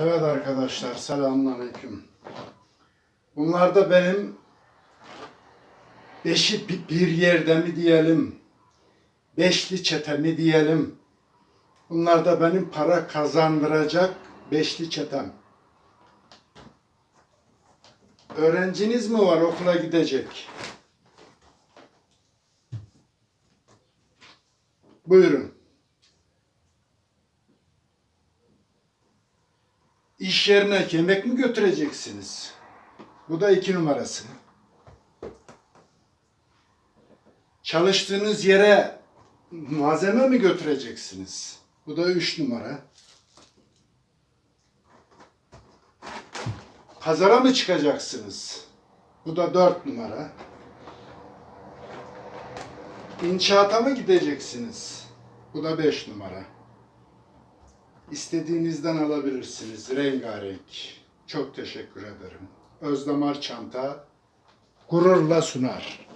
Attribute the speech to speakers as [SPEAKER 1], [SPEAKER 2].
[SPEAKER 1] Evet arkadaşlar selamünaleyküm. Bunlar da benim beşi bi- bir yerde mi diyelim, beşli çete mi diyelim. Bunlar da benim para kazandıracak beşli çetem. Öğrenciniz mi var okula gidecek? Buyurun. İş yerine yemek mi götüreceksiniz? Bu da iki numarası. Çalıştığınız yere malzeme mi götüreceksiniz? Bu da üç numara. Pazara mı çıkacaksınız? Bu da dört numara. İnşaata mı gideceksiniz? Bu da beş numara. İstediğinizden alabilirsiniz. Rengarenk. Çok teşekkür ederim. Özdamar Çanta gururla sunar.